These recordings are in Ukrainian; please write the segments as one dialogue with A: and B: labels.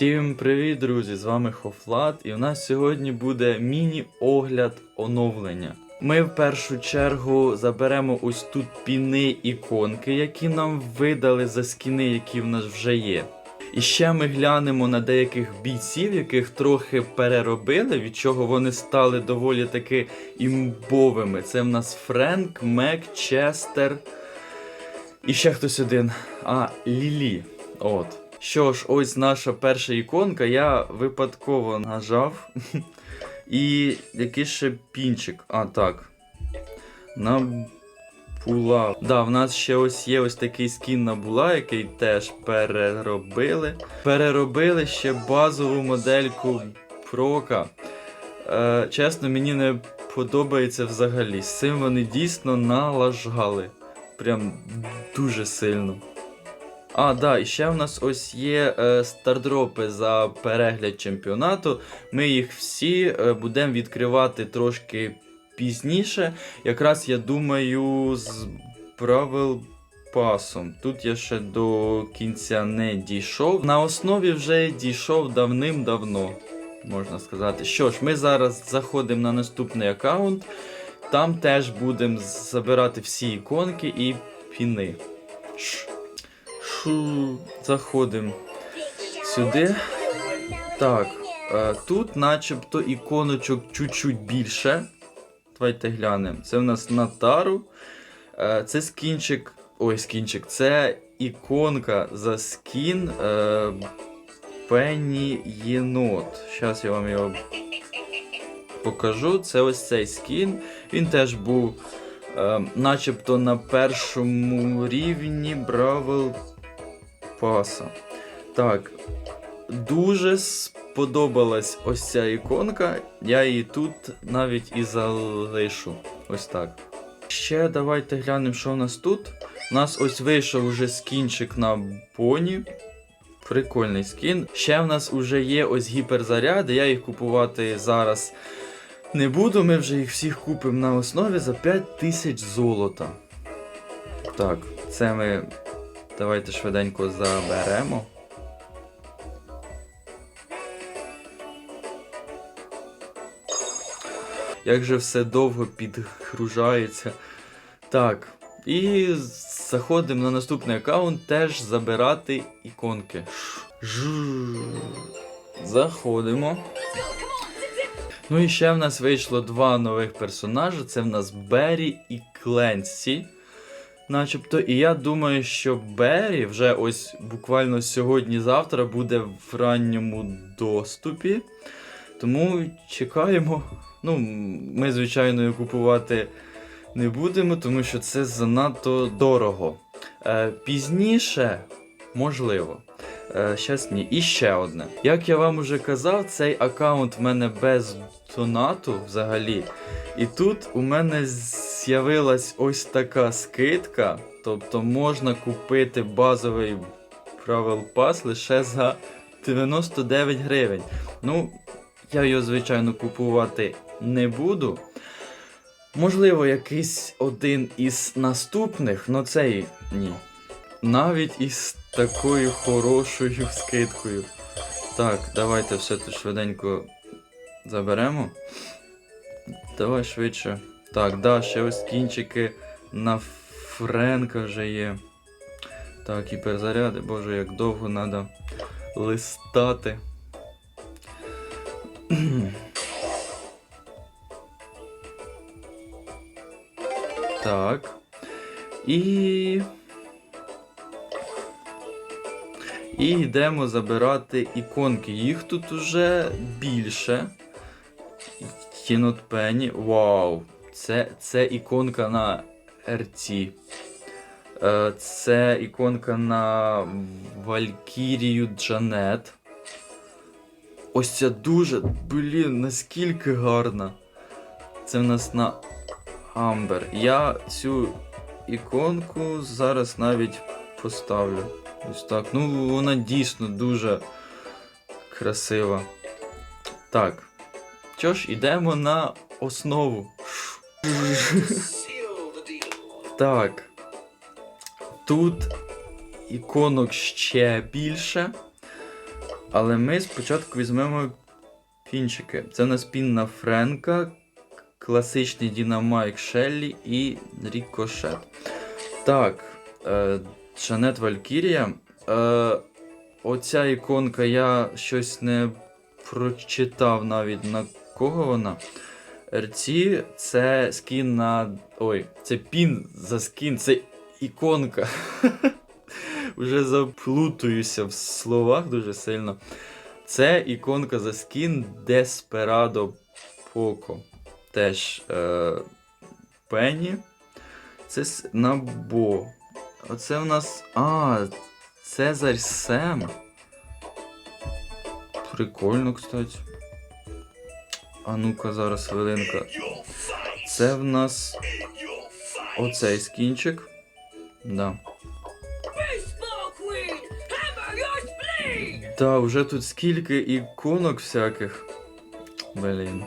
A: Всім привіт, друзі! З вами Хофлат, і у нас сьогодні буде міні-огляд оновлення. Ми в першу чергу заберемо ось тут піни іконки, які нам видали за скіни, які в нас вже є. І ще ми глянемо на деяких бійців, яких трохи переробили, від чого вони стали доволі таки імбовими. Це в нас Френк, Мек, Честер. І ще хтось один. А, Лілі. От. Що ж, ось наша перша іконка. Я випадково нажав. І якийсь ще пінчик. А, так. На була. Да, в нас ще ось є ось такий скін на була, який теж переробили. Переробили ще базову модельку Прока. Е, чесно, мені не подобається взагалі. З цим вони дійсно налажгали. Прям дуже сильно. А, да, і ще в нас ось є е, стардропи за перегляд чемпіонату. Ми їх всі е, будемо відкривати трошки пізніше. Якраз я думаю, з правил пасом. Тут я ще до кінця не дійшов. На основі вже дійшов давним-давно, можна сказати. Що ж, ми зараз заходимо на наступний аккаунт. Там теж будемо забирати всі іконки і піни. Ш. Заходимо сюди. Так, е, тут начебто іконочок чуть-чуть більше. Давайте глянемо. Це в нас Натару. Е, Це скінчик. Ой, скінчик. Це іконка за скін е, Пенні Єнот. Зараз я вам його покажу. Це ось цей скін. Він теж був начебто на першому рівні Бравл Паса. Так. Дуже сподобалась ось ця іконка. Я її тут навіть і залишу. Ось так. Ще давайте глянемо, що у нас тут. У нас ось вийшов уже скінчик на поні. Прикольний скін. Ще в нас вже є ось гіперзаряди. Я їх купувати зараз не буду. Ми вже їх всіх купимо на основі за 5000 золота. Так, це ми давайте швиденько заберемо. Як же все довго підгружається. Так. І заходимо на наступний аккаунт теж забирати іконки. Заходимо. Ну і ще в нас вийшло два нових персонажі. Це в нас Беррі і Кленсі. Начебто, і я думаю, що Беррі вже ось буквально сьогодні-завтра буде в ранньому доступі. Тому чекаємо. Ну, ми, звичайно, його купувати не будемо, тому що це занадто дорого. Е, пізніше, можливо. Е, щас ні. І ще одне. Як я вам уже казав, цей аккаунт в мене без донату взагалі. І тут у мене з'явилась ось така скидка. Тобто можна купити базовий правил пас лише за 99 гривень. Ну, я його, звичайно, купувати не буду. Можливо, якийсь один із наступних, але цей ні. Навіть із такою хорошою скидкою. Так, давайте все тут швиденько заберемо. Давай швидше. Так, да, ще ось кінчики на Френка вже є. Так, гіперзаряди, боже, як довго треба листати. Так. І. І йдемо забирати іконки. Їх тут уже більше. Кінот Пенні. Вау! Це, це іконка на РТ. Е, Це іконка на Валькірію Джанет. Ось ця дуже, блін, наскільки гарна. Це в нас на Амбер. Я цю іконку зараз навіть поставлю. Ось так. Ну, вона дійсно дуже красива. Так. Що ж, йдемо на основу. Так. Тут іконок ще більше. Але ми спочатку візьмемо пінчики. Це у нас пін Френка, класичний Дінамайк Шеллі і Рікошет. Так, Жанет Валькірія. Е, оця іконка я щось не прочитав навіть на кого вона. РЦ це скін на. Ой, це пін за скін, це іконка. Уже заплутуюся в словах дуже сильно. Це іконка за скін Desperado Poco. Теж е, Пенні. Це набо. Оце у нас. А, Цезарь Сем. Прикольно, кстати. А ну-ка, зараз хвилинка. Це в нас оцей скінчик. Да. Та, вже тут скільки іконок всяких. Блін.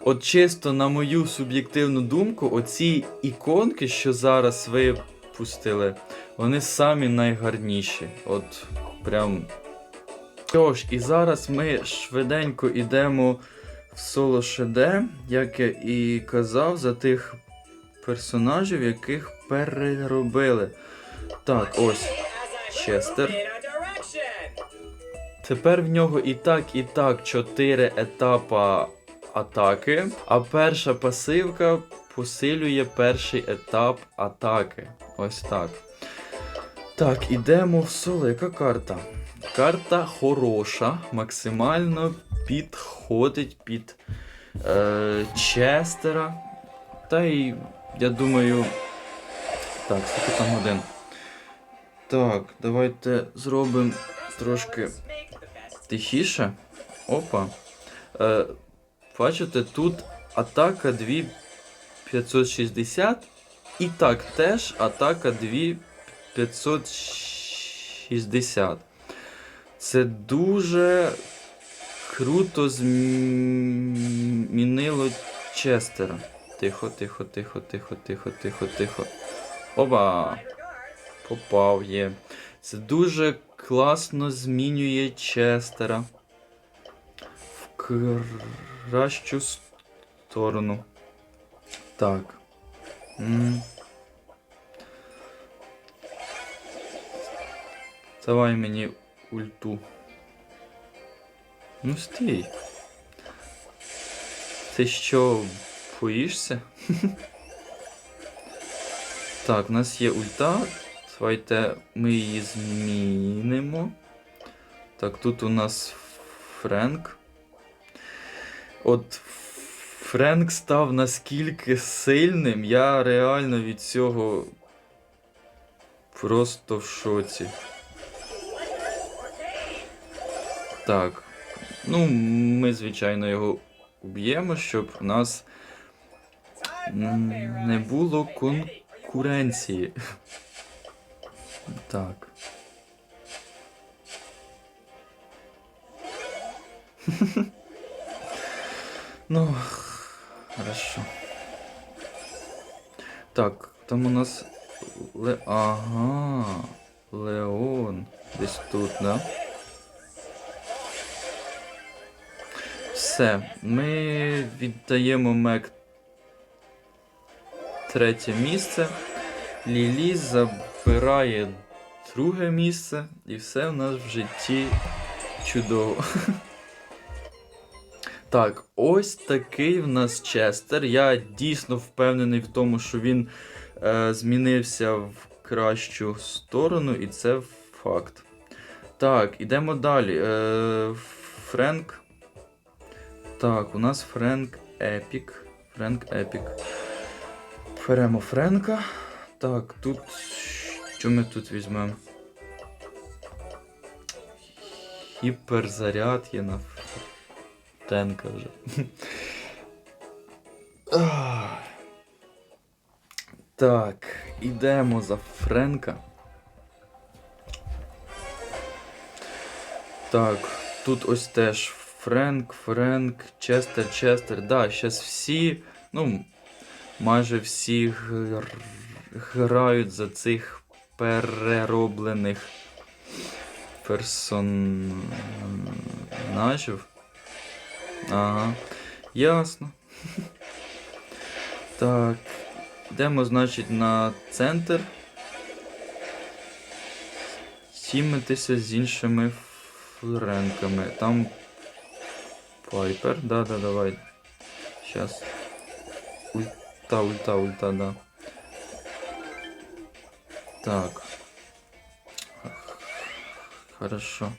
A: От чисто, на мою суб'єктивну думку, оці іконки, що зараз випустили, вони самі найгарніші. От прям. Що ж, і зараз ми швиденько йдемо в соло ШД, як я і казав, за тих персонажів, яких переробили. Так, ось. Честер. Тепер в нього і так, і так 4 етапа атаки, а перша пасивка посилює перший етап атаки. Ось так. Так, ідемо в соло. Яка карта? Карта хороша, максимально підходить під е, Честера. Та й я думаю. Так, скільки там годин? Так, давайте зробимо трошки тихіше. Опа. Е, бачите, тут атака 2560. І так теж атака 2560. Це дуже круто змінило Честера. Тихо, тихо, тихо, тихо, тихо, тихо, тихо. Оба! Попав є. Це дуже класно змінює Честера в кращу сторону. Так. Давай мені ульту. Ну стій. Ти що, боїшся? Так, у нас є ульта. Давайте ми її змінимо. Так, тут у нас Френк. От Френк став наскільки сильним, я реально від цього просто в шоці. Так. Ну, ми, звичайно, його уб'ємо, щоб у нас не було конкуренції. Так. ну, хорошо. Так, там у нас Ле... Ага. Леон. Десь тут, да? Все. Ми віддаємо Мек третє місце. Лілі забирає друге місце, і все в нас в житті чудово. Так, ось такий в нас Честер. Я дійсно впевнений в тому, що він е, змінився в кращу сторону, і це факт. Так, ідемо далі. Е, Френк. Так, у нас Френк Епік. Френк Епік. Беремо Френка. Так, тут. Що ми тут візьмемо? Гіперзаряд є на Френка вже. Так, ідемо за Френка. Так, тут ось теж Френк, Френк, Честер, Честер. Да, зараз всі, ну, майже всі грають за цих перероблених персонажів. Ага. Ясно. Так. Йдемо, значить, на центр. Тімитися з іншими френками. Там. Пайпер. Да, да, давай. Щас. Ульта, ульта, ульта, да. Так. Хорошо.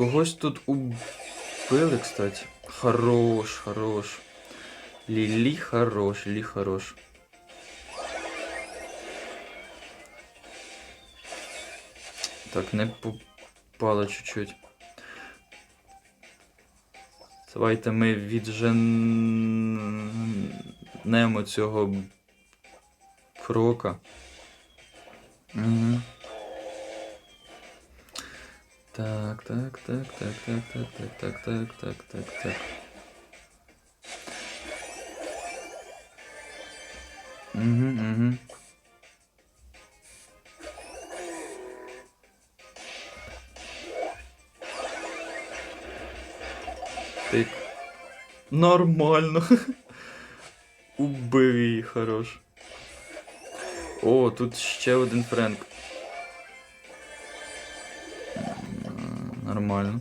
A: Когось тут убили, кстати. Хорош, хорош. Лили хорош, Лили хорош. Так, не попало чуть-чуть. Давайте ми відженемо цього прока. Угу. Так, так, так, так, так, так, так, так, так, так, так, так. Угу, угу. Тик. Нормально. Убив хорош. О, тут ще один френк. Нормально.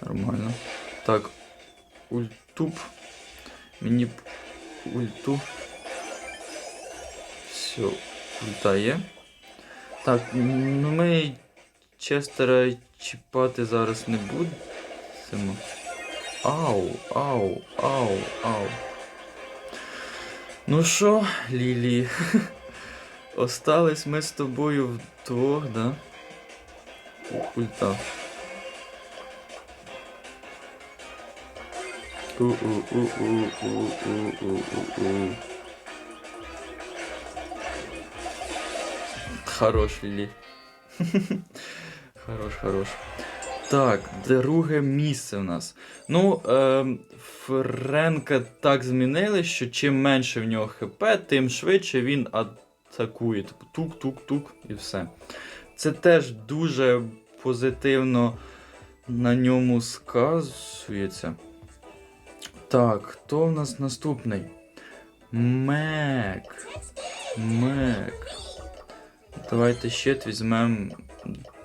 A: Нормально. Так. Ультуп. Мені ульту. Все, ульта є. Так, ну ми Честера чіпати зараз не будемо. Ау, ау, ау, ау. Ну що, Лілі? Остались ми з тобою вдвох, да? Ульта. У-у-у-у-у-у-у-у-у. Хорош, Лілі. Хорош, хорош. Так, друге місце в нас. Ну, е, Френка так змінили, що чим менше в нього ХП, тим швидше він атакує. Типу тук-тук-тук і все. Це теж дуже позитивно на ньому сказується. Так, хто в нас наступний? Мек. Мек. Давайте щит візьмемо.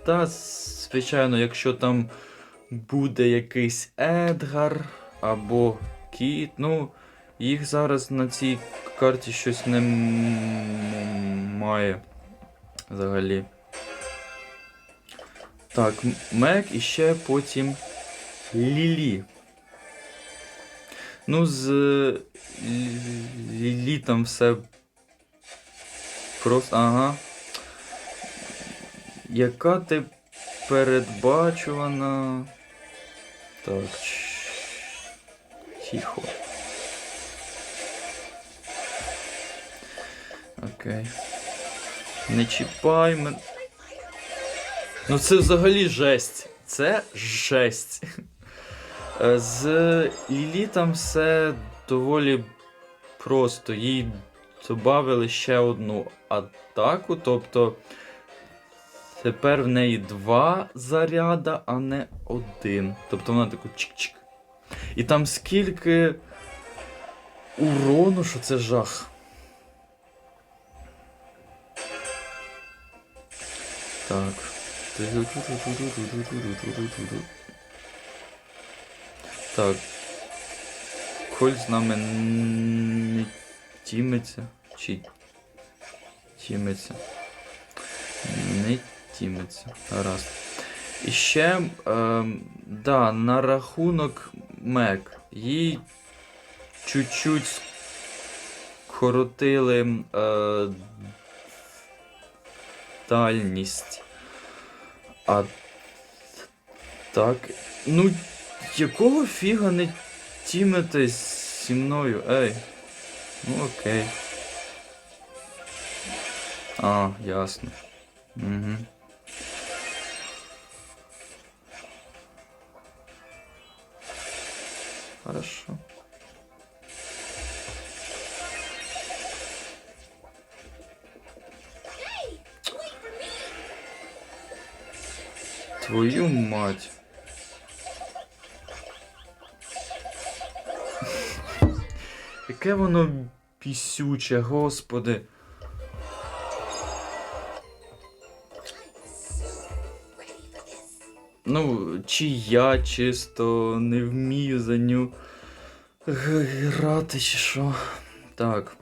A: Та, звичайно, якщо там буде якийсь Едгар або Кіт, ну, їх зараз на цій карті щось немає взагалі. Так, Мек і ще потім Лілі. Ну, з Лілі там все просто. Ага. Яка ти передбачувана. Так. Тихо. Окей. Не чіпай мене. Ну це взагалі жесть. Це жесть. Е, З Лілі там все доволі просто. Їй додали ще одну атаку, тобто. Тепер в неї два заряда, а не один. Тобто вона таку чик-чик. І там скільки урону, що це жах. Так. Так. Коль з нами не тімиться. Чи тімиться. Не тімиться. Гаразд. І ще, е, да, на рахунок Мек. Їй чуть-чуть скоротили е, дальність. А так. Ну, якого фіга не тімитись зі мною? Ей. Ну окей. А, ясно. Угу. Хорошо. Твою мать. Яке воно пісюче, господи. Ну, чи я чисто не вмію за ню грати, чи що. Так.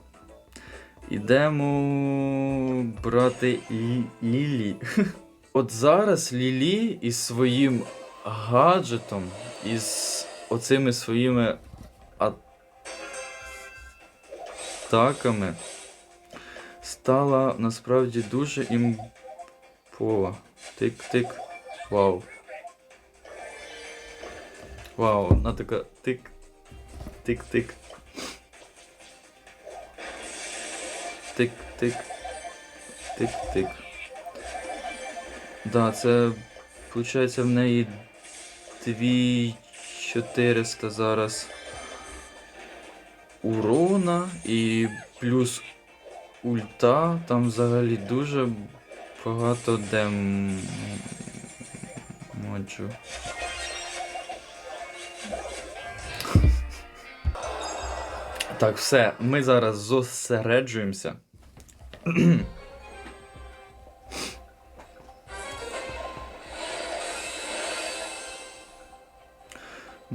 A: Ідемо брати Лі- Лілі. От зараз Лілі із своїм гаджетом, із оцими своїми атаками стала насправді дуже імпова. Тик-тик. Вау. Вау, вона така тик. Тик-тик. Тик-тик. Тик-тик. Да, це виходить в неї 2400 зараз урона і плюс ульта. Там взагалі дуже багато дем. Моджу. Так, все, ми зараз зосереджуємося.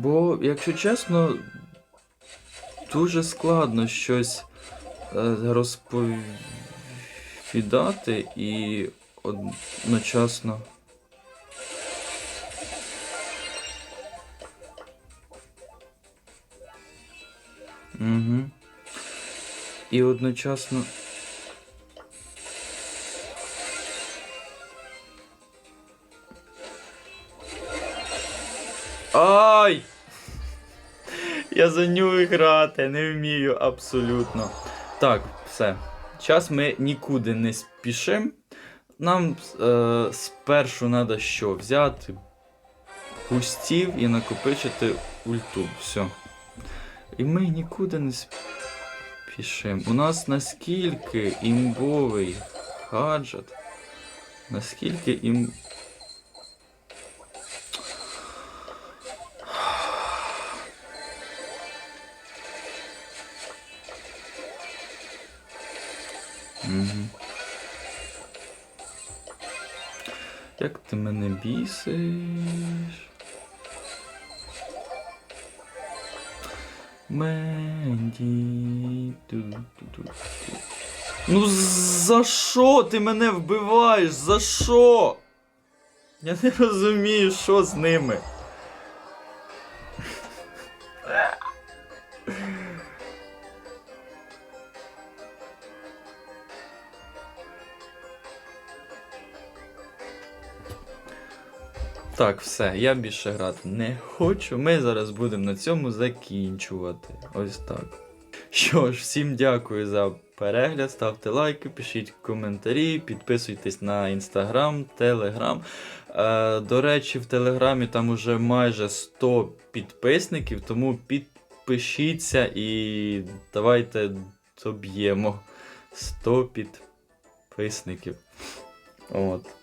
A: Бо, якщо чесно, дуже складно щось е, розповідати і одночасно. Угу. І одночасно. Ай! Я за нього грати не вмію абсолютно. Так, все. Зараз ми нікуди не спішимо. Нам е, спершу треба що? Взяти густів і накопичити ульту. Все. І ми нікуди не спішимо. У нас наскільки імбовий гаджет. Наскільки ім. Як ти мене бісиш? Менді. Ну за що ти мене вбиваєш? За що? Я не розумію, що з ними. Так, все, я більше грати не хочу. Ми зараз будемо на цьому закінчувати. Ось так. Що ж, всім дякую за перегляд. Ставте лайки, пишіть коментарі, підписуйтесь на інстаграм, телеграм. Е, до речі, в телеграмі там уже майже 100 підписників, тому підпишіться і давайте доб'ємо 100 підписників. От.